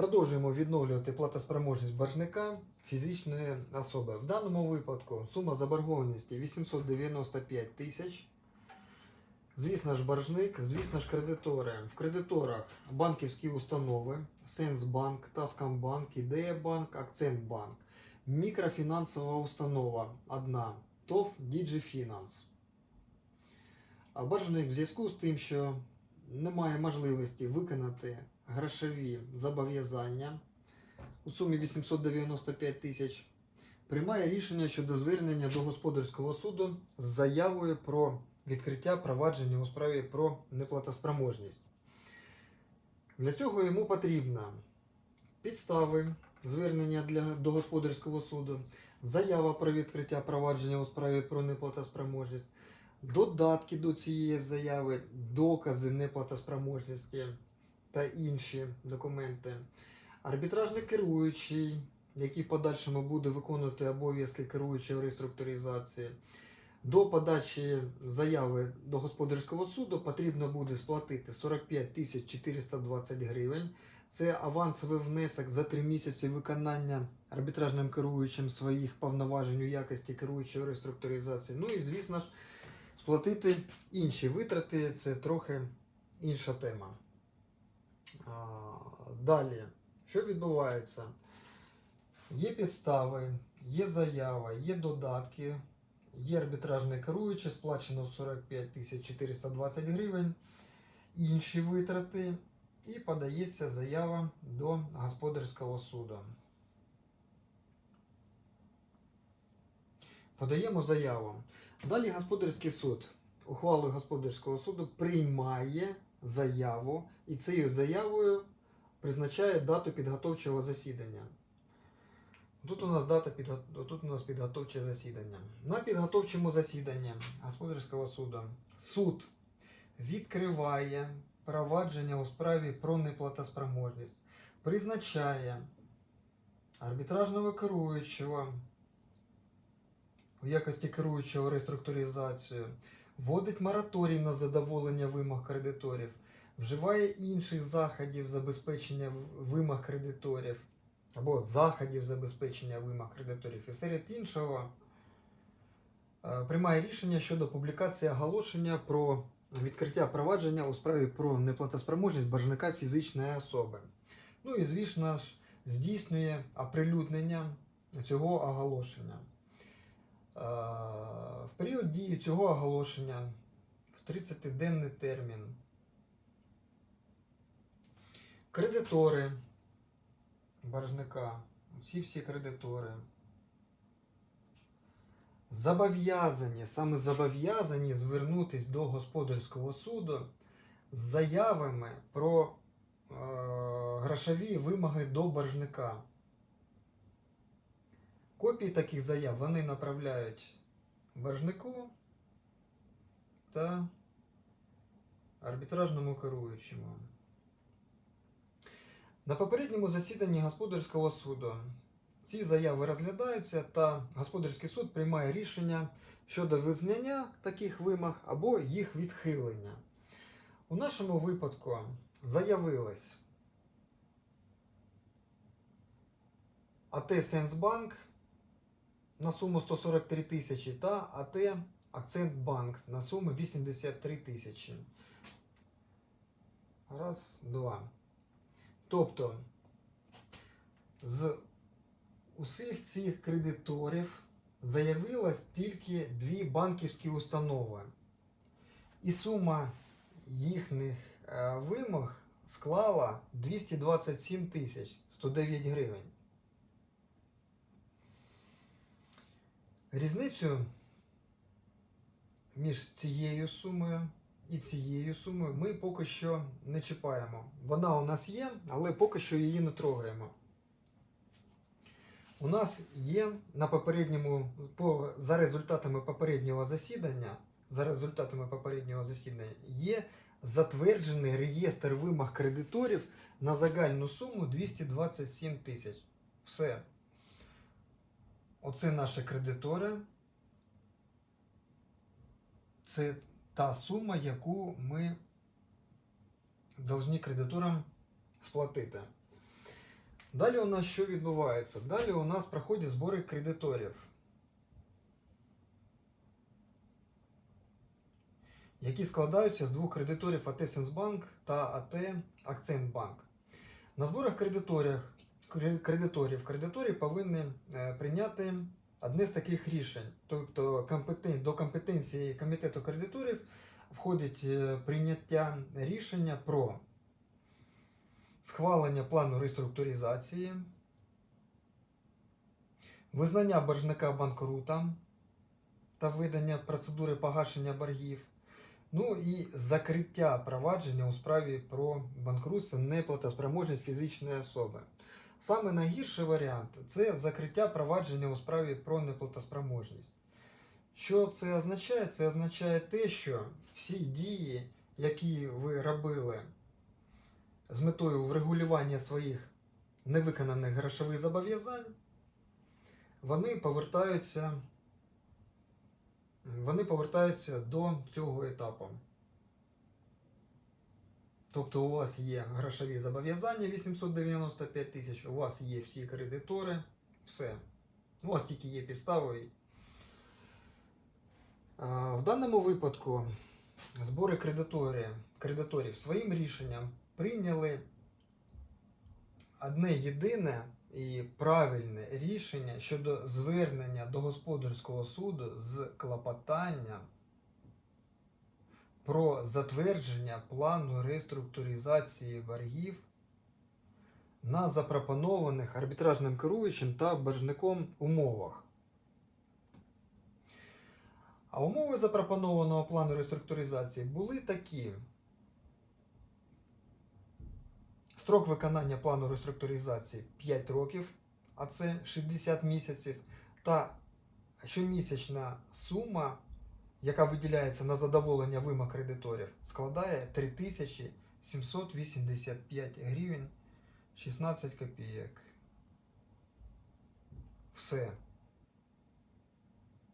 Продовжуємо відновлювати платоспроможність боржника фізичної особи. В даному випадку сума заборгованості 895 тисяч. Звісно ж, боржник, звісно ж, кредитори. В кредиторах банківські установи, Сенсбанк, Таскомбанк, Ідеябанк, Акцентбанк. Мікрофінансова установа одна ТОВ Діджіфінанс. А боржник в зв'язку з тим, що немає можливості виконати грошові зобов'язання. У сумі 895 тисяч, приймає рішення щодо звернення до господарського суду з заявою про відкриття провадження у справі про неплатоспроможність. Для цього йому потрібно підстави звернення для, до господарського суду, заява про відкриття провадження у справі про неплатоспроможність, додатки до цієї заяви, докази неплатоспроможності та інші документи. Арбітражний керуючий, який в подальшому буде виконувати обов'язки керуючого реструктуризації. До подачі заяви до господарського суду потрібно буде сплатити 45 тисяч 420 гривень. Це авансовий внесок за три місяці виконання арбітражним керуючим своїх повноважень у якості керуючого реструктуризації. Ну і, звісно ж, сплатити інші витрати це трохи інша тема. Далі, що відбувається? Є підстави, є заява, є додатки, є арбітражний керуючий, сплачено 45 420 гривень, інші витрати, і подається заява до господарського суду. Подаємо заяву. Далі господарський суд ухвалою господарського суду приймає заяву і цією заявою призначає дату підготовчого засідання. Тут у нас дата підго- тут у нас підготовче засідання. На підготовчому засіданні господарського суду суд відкриває провадження у справі про неплатоспроможність, призначає арбітражного керуючого у якості керуючого реструктуризацію, вводить мораторій на задоволення вимог кредиторів, вживає інших заходів забезпечення вимог кредиторів або заходів забезпечення вимог кредиторів. І серед іншого е, приймає рішення щодо публікації оголошення про відкриття провадження у справі про неплатоспроможність боржника фізичної особи. Ну і звісно ж, здійснює оприлюднення цього оголошення. Е, В період дії цього оголошення в 30-денний термін кредитори боржника, всі всі кредитори зобов'язані, саме зобов'язані звернутися до господарського суду з заявами про е, грошові вимоги до боржника. Копії таких заяв вони направляють боржнику та арбітражному керуючому. На попередньому засіданні господарського суду ці заяви розглядаються та господарський суд приймає рішення щодо визнання таких вимог або їх відхилення. У нашому випадку заявилось АТ Сенсбанк на суму 143 тисячі та АТ Акцентбанк на суму 83 тисячі. Раз, два. Тобто з усіх цих кредиторів заявилось тільки дві банківські установи. І сума їхніх е, вимог склала 227 тисяч 109 гривень. Різницю між цією сумою і цією сумою ми поки що не чіпаємо. Вона у нас є, але поки що її не трогаємо. У нас є на попередньому, по, за результатами попереднього засідання, за результатами попереднього засідання є затверджений реєстр вимог кредиторів на загальну суму 227 тисяч. Все. Оце наші кредитори. Це та сума, яку ми повинні кредиторам сплатити. Далі у нас що відбувається? Далі у нас проходять збори кредиторів. які складаються з двох кредиторів АТ Сенсбанк та АТ Акцентбанк. На зборах кредиторів, кредиторів кредиторі повинні е, прийняти одне з таких рішень. Тобто до компетенції комітету кредиторів входить е, прийняття рішення про схвалення плану реструктуризації, визнання боржника банкрутом та видання процедури погашення боргів. Ну і закриття провадження у справі про банкрутство неплатоспроможність фізичної особи. Саме найгірший варіант це закриття провадження у справі про неплатоспроможність. Що це означає? Це означає те, що всі дії, які ви робили з метою врегулювання своїх невиконаних грошових зобов'язань, вони повертаються вони повертаються до цього етапу. Тобто у вас є грошові зобов'язання 895 тисяч, у вас є всі кредитори, все. У вас тільки є підстави. В даному випадку збори кредиторів, кредиторів своїм рішенням прийняли одне єдине і правильне рішення щодо звернення до господарського суду з клопотанням про затвердження плану реструктуризації боргів на запропонованих арбітражним керуючим та боржником умовах. А умови запропонованого плану реструктуризації були такі. Строк виконання плану реструктуризації 5 років, а це 60 місяців, та щомісячна сума, яка виділяється на задоволення вимог кредиторів, складає 3785 гривень 16 копійок. Все.